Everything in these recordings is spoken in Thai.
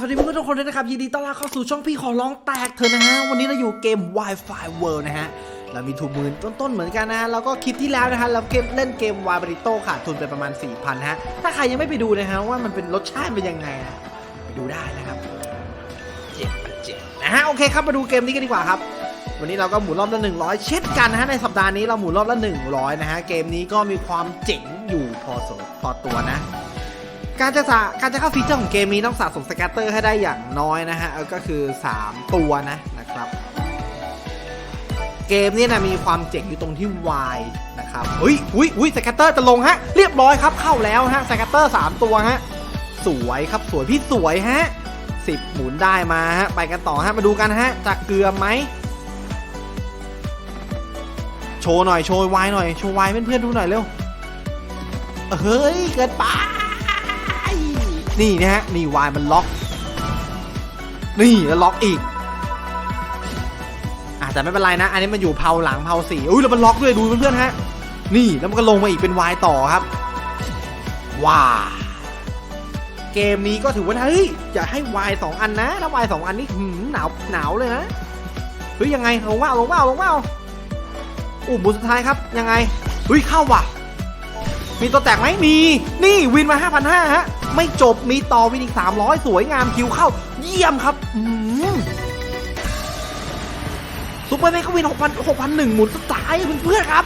สวัสดีเพื่อนๆทุกคนด้วยนะครับ ยินดีต้อนรับเข้าสู่ช่องพี่ขอร้องแตกเธอะนะฮะ วันนี้เราอยู่เกม Wi-Fi World นะฮะ เรามีทุนหมื่นต้นๆเหมือนกันนะฮะ แล้วก็คลิปที่แล้วนะฮะ เราเกมเล่นเกม w i b r i t o ขาดทุนไปประมาณ 4,000ฮะ ถ้าใครยังไม่ไปดูนะฮะว่ามันเป็นรสชาติเป็นยังไงนะไปดูได้นะครับเจ็บเจ็บนะฮะ โอเคครับมาดูเกมนี้กันดีกว่าครับวันนี้เราก็หมุนรอบละ100 เช่นกันนะฮะในสัปดาห์นี้เราหมุนรอบละ100นะฮะเกมนี้ก็มีความเจ๋งอยู่พอสมพอตัวนะ การจะสะการจะเข้าฟีเจอร์ของเกมนี้ต้องสะสมสแกตเตอร์ให้ได้อย่างน้อยนะฮะก็คือ 3 ตัวนะนะครับ เกมนี้นะมีความเจ๋งอยู่ตรงที่ Y นะครับอุ้ยอุ้ยอุ้ยสแกตเตอร์จะลงฮะเรียบร้อยครับเข้าแล้วฮะสแกตเตอร์ 3 ตัวฮะสวยครับสวยพี่สวยฮะ10หมุนได้มาฮะไปกันต่อฮะมาดูกันฮะจะเกลือไหมโชว์หน่อยโชว์วายหน่อยโชว์วายเพื่อนๆดูหน่อยเร็วเฮ้ยเกินไป นี่นะฮะนี่วายมันล็อก นี่แล้วล็อกอีกอะแต่ไม่เป็นไรนะ อันนี้มันอยู่เพาหลังเพาสี่อุ้ยแล้วมันล็อกด้วยดูเพื่อนๆฮะ นี่แล้วมันก็ลงมาอีกเป็นวายต่อครับ ว้าเกมนี้ก็ถือว่าเฮ้ยอย่าให้วายสองอันนะถ้าวายสองอันนี่หืมหนาวหนาวเลยนะเฮ้ยยังไงลงว่าลงว่าลงว่าอู้บุสุดท้ายครับยังไงเฮ้ยเข้าว่ะ มีตัวแตกไหมมี นี่วินมา 5,500 ฮะ ไม่จบมีต่อวินอีก 300 สวยงามคิวเข้า เยี่ยมครับซุปเปอร์แมนก็วิน 6,000 6,001 หมุนสุดท้ายเพื่อนๆครับ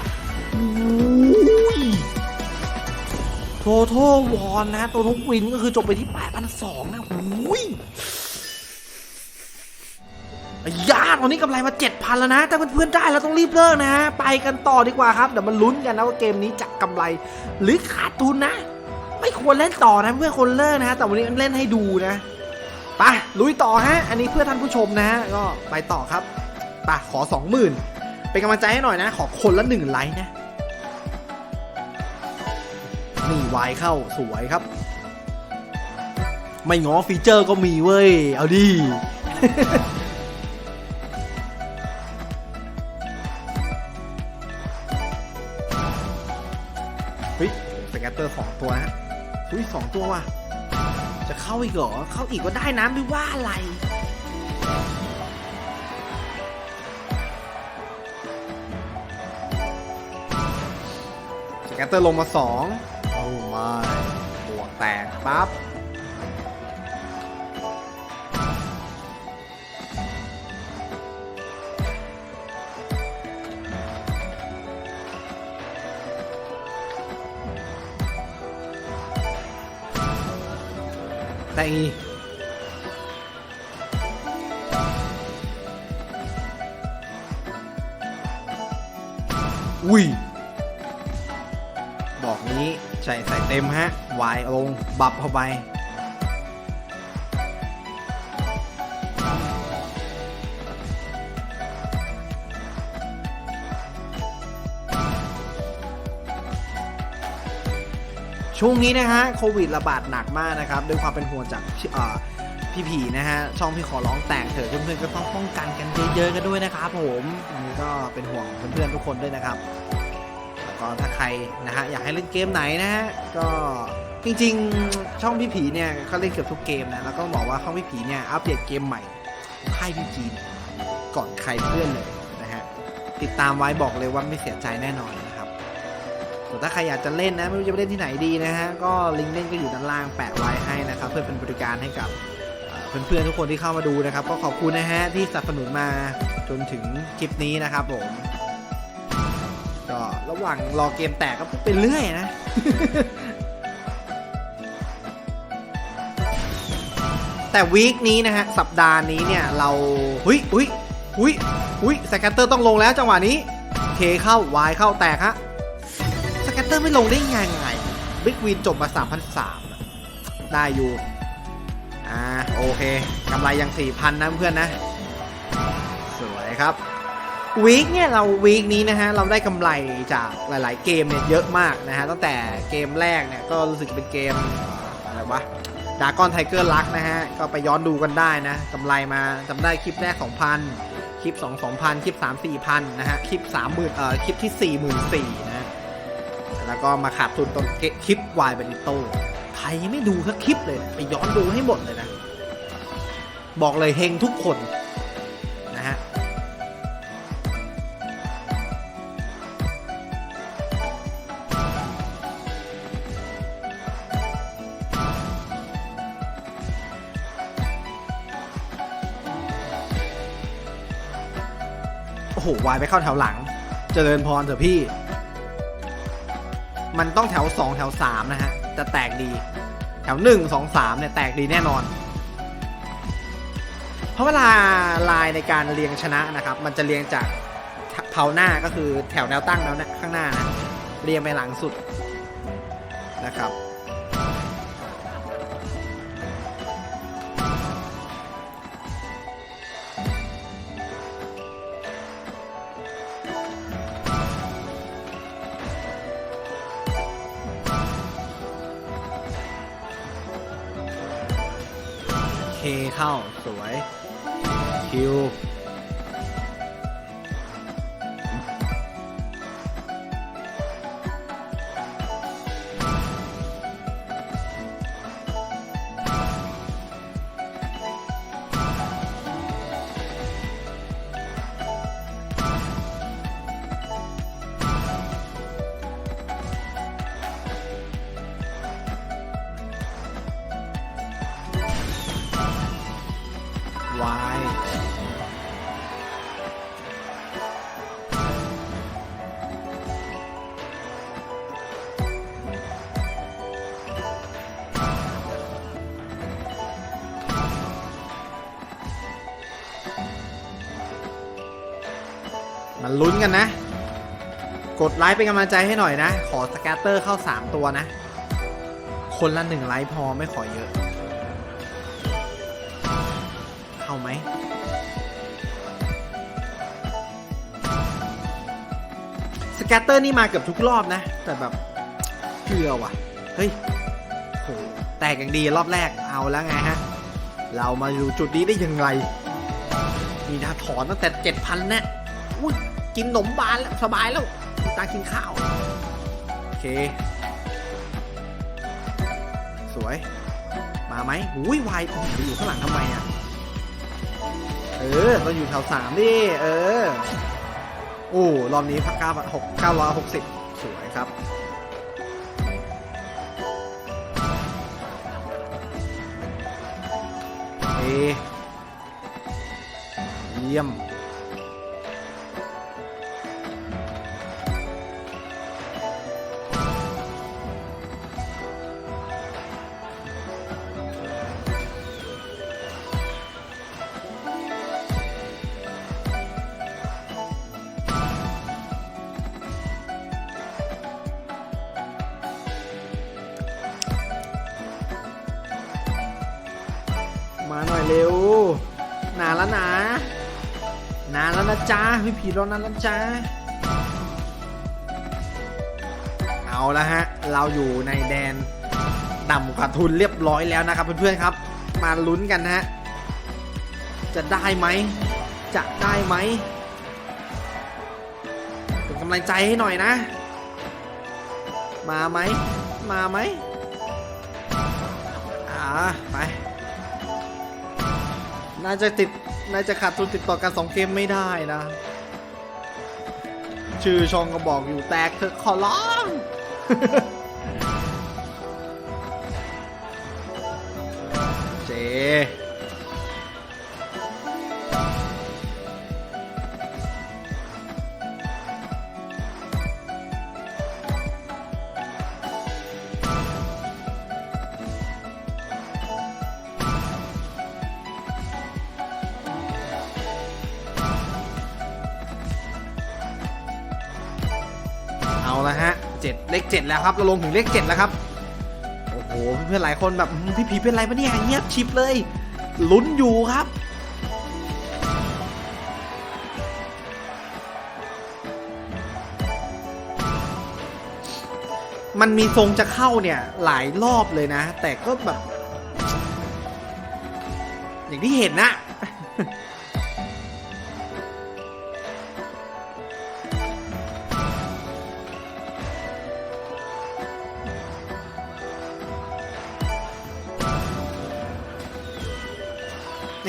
โทโทวอนนะ ตัวทุกวินก็คือจบไปที่ 8,200นะหูยไอ้ยาตอนนี้กำไรมา 7,000 แล้วนะ แต่เพื่อนๆได้แล้วต้องรีบเลิกนะฮะไปกันต่อดีกว่าครับ เดี๋ยวมันลุ้นกันนะว่าเกมนี้จะกำไรหรือขาดทุนนะ ไม่ควรเล่นต่อนะเพื่อนคนเลิกนะฮะ แต่วันนี้เล่นให้ดูนะ ไปลุยต่อฮะ อันนี้เพื่อท่านผู้ชมนะฮะ ก็ไปต่อครับไปขอ 20,000 เป็นกำลังใจให้หน่อยนะ ขอคนละหนึ่งไลค์นะ นี่วายเข้าสวยครับ ไม่ง้อฟีเจอร์ก็มีเว้ย เอาดิ สองตัวว่ะ จะเข้าอีกเหรอ เข้าอีกก็ได้นะไม่ว่าอะไร สแกตเตอร์ลงมาสองโอ้ไม่บวกแตกปั๊บ แต่อีอุ้ย บอกนี้ใส่ใส่เต็มฮะวายลง บับเข้าไป ช่วงนี้นะฮะโควิดระบาดหนักมากนะครับด้วยความเป็นห่วงจากพี่ผีนะฮะช่องพี่ขอร้องแตกเถอะเพื่อนๆก็ต้องป้องกันกันเยอะๆกันด้วยนะครับผมอันนี้ก็เป็นห่วงเพื่อนๆทุกคนด้วยนะครับแล้วก็ถ้าใครนะฮะอยากให้เล่นเกมไหนนะฮะก็จริงๆช่องพี่ผีเนี่ยเขาเล่นเกือบทุกเกมนะแล้วก็บอกว่าช่องพี่ผีเนี่ยอัปเดตเกมใหม่ค่ายพี่จีนก่อนใครเพื่อนเลยนะฮะติดตามไว้บอกเลยว่าไม่เสียใจแน่นอน ส่วนถ้าใครอยากจะเล่นนะไม่รู้จะไปเล่นที่ไหนดีนะฮะก็ลิงก์เล่นก็อยู่ด้านล่างแปะไว้ให้นะครับเพื่อเป็นบริการให้กับเอ่อเพื่อนๆทุกคนที่เข้ามาดูนะครับ ก็ขอบคุณนะฮะที่สนับสนุนมาจนถึงคลิปนี้นะครับผมก็ระหว่างรอเกมแตกก็ไปเรื่อยนะแต่วีคนี้นะฮะสัปดาห์นี้เนี่ยเราหุยหุยหุยหุยสแกตเตอร์ต้องลงแล้วจังหวะนี้เคเข้าวายเข้าแตกฮะ ตเตอร์ไม่ลงได้ยังไงบิ๊กวินจบมา 3,003ได้อยู่ อ่า โอเคกำไรยัง 4,000 นะเพื่อนนะ สวยครับวีคเนี่ยเราวีคนี้นะฮะ เราได้กำไรจากหลาย ๆ เกมเนี่ยเยอะมากนะฮะ ตั้งแต่เกมแรกเนี่ย ก็รู้สึกเป็นเกม อะไรวะดากอนไทเกอร์ลักนะฮะ ก็ไปย้อนดูกันได้นะกำไรมาจำได้คลิปแรก 2,000 คลิป 2 2,000 คลิป 3 4,000 นะฮะ คลิป 30,000 เอ่อ คลิปที่ 44,000นะ แล้วก็มาขาดทุนตรงคลิปวายเบนิโตใครยังไม่ดูสักคลิปเลยไปย้อนดูให้หมดเลยนะ บอกเลยเฮงทุกคนนะฮะโอ้โหวายไปเข้าแถวหลัง เจริญพรเถอะพี่ มันต้องแถว 2 แถว 3 นะฮะ จะแตกดี แถว 1 2 3 เนี่ย แตกดีแน่นอน เพราะเวลาลายในการเรียงชนะนะครับ มันจะเรียงจากเผาหน้าก็คือแถวแนวตั้งแล้วนะข้างหน้านะเรียงไปหลังสุดนะครับ เคเข้าสวยคิว วายมันลุ้นกันนะ กดไลค์เป็นกำลังใจให้หน่อยนะ ขอสแกตเตอร์เข้า 3 ตัวนะ คนละหนึ่งไลค์พอไม่ขอเยอะ เข้าไหมสแกตเตอร์นี่มาเกือบทุกรอบนะ แต่แบบเกลือว่ะ เฮ้ยโหแตกอย่างดีรอบแรกเอาแล้วไงฮะ เรามาอยู่จุดนี้ได้ยังไง มีดาถอนตั้งแต่เจ็ดพันแน่อุ้ยกินขนมบานแล้วสบายแล้วตากินข้าว โอเค สวย มาไหมหุ้ยวายไปอยู่ข้างหลังทำไมอะ เออเราอยู่แถวสามดิเออโอ้รอบนี้พักเก้าหกเก้าร้อยหกสิบสวยครับเอเยี่ยม มาหน่อยเร็ว นานแล้วนะ นานแล้วนะจ๊ะพี่ผีรอนานแล้วจ๊ะเอาละฮะ เราอยู่ในแดนต่ำกว่าทุนเรียบร้อยแล้วนะครับเพื่อนๆครับ มาลุ้นกันนะฮะ จะได้ไหม จะได้ไหมเป็นกำลังใจให้หน่อยนะ มาไหม มาไหม อ่า ไป น่าจะติดน่าจะขาดทุนติดต่อกันสองเกมไม่ได้นะ ชื่อช่องก็บอกอยู่แตกเถอะขอร้อง เลขเจ็ดแล้วครับเราลงถึงเลขเจ็ดแล้วครับโอ้โหเพื่อนๆหลายคนแบบพี่ผีเป็นไรปะเนี่ยเงียบชิปเลยลุ้นอยู่ครับมันมีทรงจะเข้าเนี่ยหลายรอบเลยนะ แต่ก็แบบ อย่างที่เห็นนะ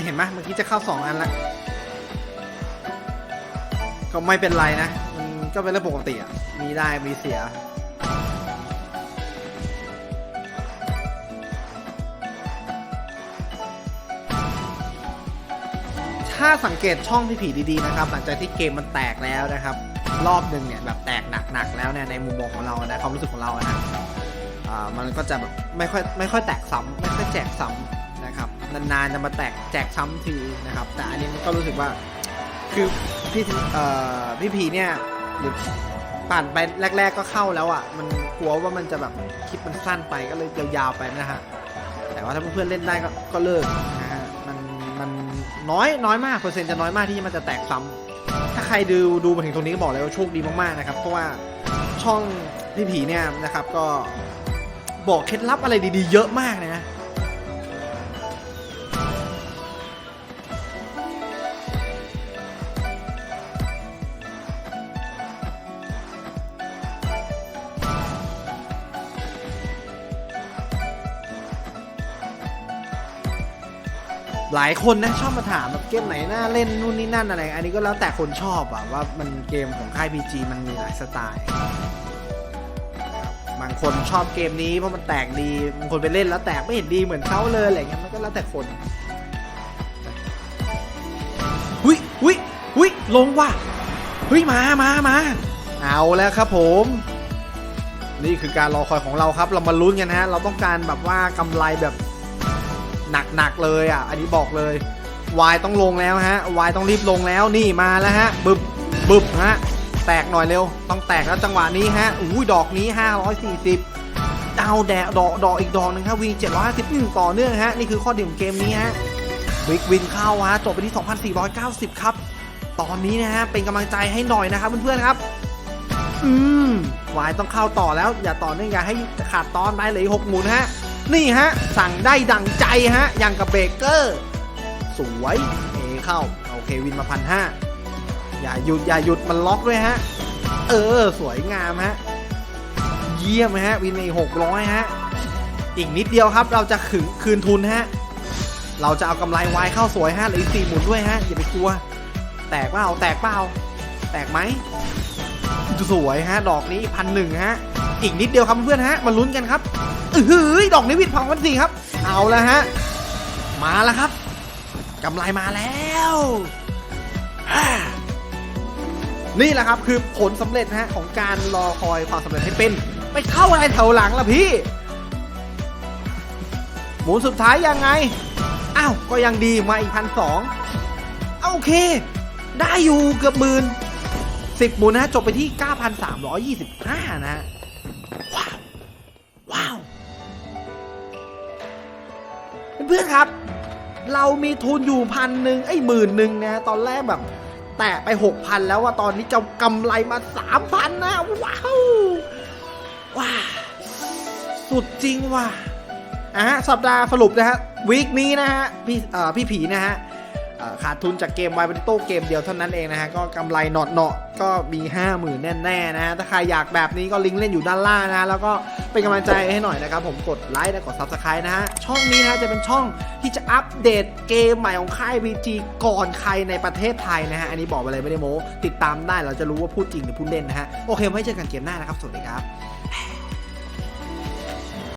เห็นไหมเมื่อกี้จะเข้าสองอันแล้วก็ไม่เป็นไรนะก็เป็นเรื่องปกติอะ มีได้มีเสีย ถ้าสังเกตช่องพี่ผีดีๆนะครับ หลังจากที่เกมมันแตกแล้วนะครับ รอบหนึ่งเนี่ยแบบแตกหนักๆแล้วเนี่ยในมุมมองของเรานะความรู้สึกของเราอะนะอ่ามันก็จะแบบไม่ค่อยไม่ค่อยแตกซ้ำไม่ค่อยแจกซ้ำ นะครับนานๆจะมาแตกแจกซ้ำทีนะครับ แต่อันนี้ก็รู้สึกว่าคือพี่เอ่อพี่ผีเนี่ยหรือปั่นไปแรก ๆ ก็เข้าแล้วอะ มันกลัวว่ามันจะแบบคลิปมันสั้นไปก็เลยยาวๆไปนะฮะแต่ว่าถ้าเพื่อนๆเล่นได้ก็ก็เลิกนะฮะมันมันน้อยน้อยมากเปอร์เซ็นต์จะน้อยมากที่มันจะแตกซ้ำถ้าใครดูดูมาถึงตรงนี้ก็บอกเลยว่าโชคดีมากๆนะครับเพราะว่าช่องพี่ผีเนี่ยนะครับก็บอกเคล็ดลับอะไรดีๆ เยอะมากนะ หลายคนนะชอบมาถามแบบเกมไหนน่าเล่นนู่นนี่นั่นอะไร อันนี้ก็แล้วแต่คนชอบอะว่ามันเกมของค่าย PG มันมีหลายสไตล์บางคนชอบเกมนี้เพราะมันแตกดีบางคนไปเล่นแล้วแตกไม่เห็นดีเหมือนเขาเลยอะไรเงี้ยมันก็แล้วแต่คนหุยหุยหุยลงว่ะเฮ้ยมามามาเอาแล้วครับผม นี่คือการรอคอยของเราครับ เรามาลุ้นกันฮะ เราต้องการแบบว่ากำไรแบบ หนักๆเลยอะ อันนี้บอกเลยวายต้องลงแล้วฮะวายต้องรีบลงแล้วนี่มาแล้วฮะบึบบึบฮะแตกหน่อยเร็ว ต้องแตกแล้วจังหวะนี้ฮะอุ้ดอกนี้ 540ดาวแดะดอกดอกอีกดอกหนึงครับวิน750อืมต่อเนื่องฮะนี่คือข้อดีของเกมนี้ฮะบิ๊กวินเข้าฮะจบไปที่ 2,490 ครับ ตอนนี้นะฮะเป็นกำลังใจให้หน่อยนะครับเพื่อนๆครับ อืมวายต้องเข้าต่อแล้ว อย่าต่อเนื่องอย่าให้ขาดตอนไปเลยหกหมุนฮะ นี่ฮะ สั่งได้ดังใจฮะ อย่างกับเบเกอร์ สวยเอเข้า โอเควินมาพันห้าอย่าหยุด อย่าหยุดมันล็อกด้วยฮะ เออ สวยงามฮะ เยี่ยมฮะ วินมาหกร้อยฮะ อีกนิดเดียวครับเราจะคืนคืนทุนฮะ เราจะเอากำไรวายเข้าสวยฮะเหลือสี่หมุนด้วยฮะ อย่าไปกลัว แตกเปล่าแตกเปล่าแตกไหมสวยฮะ ดอกนี้พันหนึ่งฮะ อีกนิดเดียวครับเพื่อนฮะมาลุ้นกันครับอือหือดอกนี้วิดพังพันสี่ครับ เอาแล้วฮะ มาแล้วครับกำไรมาแล้วนี่แหละครับคือผลสำเร็จนะฮะของการรอคอยความสำเร็จให้เป็นไปเข้าอะไรแถวหลังล่ะพี่ หมุนสุดท้ายยังไง อ้าว ก็ยังดีมาอีกพันสองโอเค ได้อยู่เกือบหมื่นสิบหมุนนะฮะจบไปที่ 9,325 นะฮะ ว้าว ว้าว เพื่อนๆครับ เรามีทุนอยู่พันหนึ่งไอ้หมื่นหนึ่งนะตอนแรกแบบ แตะไป6,000แล้วว่าตอนนี้จะกำไรมา3,000นนะ ว้าว ว้าสุดจริงว่ะอะสัปดาห์สรุปนะฮะวีคนี้นะฮะพี่เอ่อพี่ผีนะฮะ ขาดทุนจากเกมไวบริโต้เกมเดียวเท่านั้นเองนะฮะก็กำไรเนาะเนาะๆก็มี 5 0,000 แน่ๆนะฮะถ้าใครอยากแบบนี้ก็ลิงก์เล่นอยู่ด้านล่างนะฮะแล้วก็เป็นกำลังใจให้หน่อยนะครับผมกดไลค์และกด Subscribe นะฮะช่องนี้นะฮะจะเป็นช่องที่จะอัปเดตเกมใหม่ของค่าย VG ก่อนใครในประเทศไทยนะฮะอันนี้บอกไปเลยไม่ได้โม้ติดตามได้เราจะรู้ว่าพูดจริงหรือพูดเล่นนะฮะโอเคไว้เจอกันเกมหน้านะครับสวัสดีครับ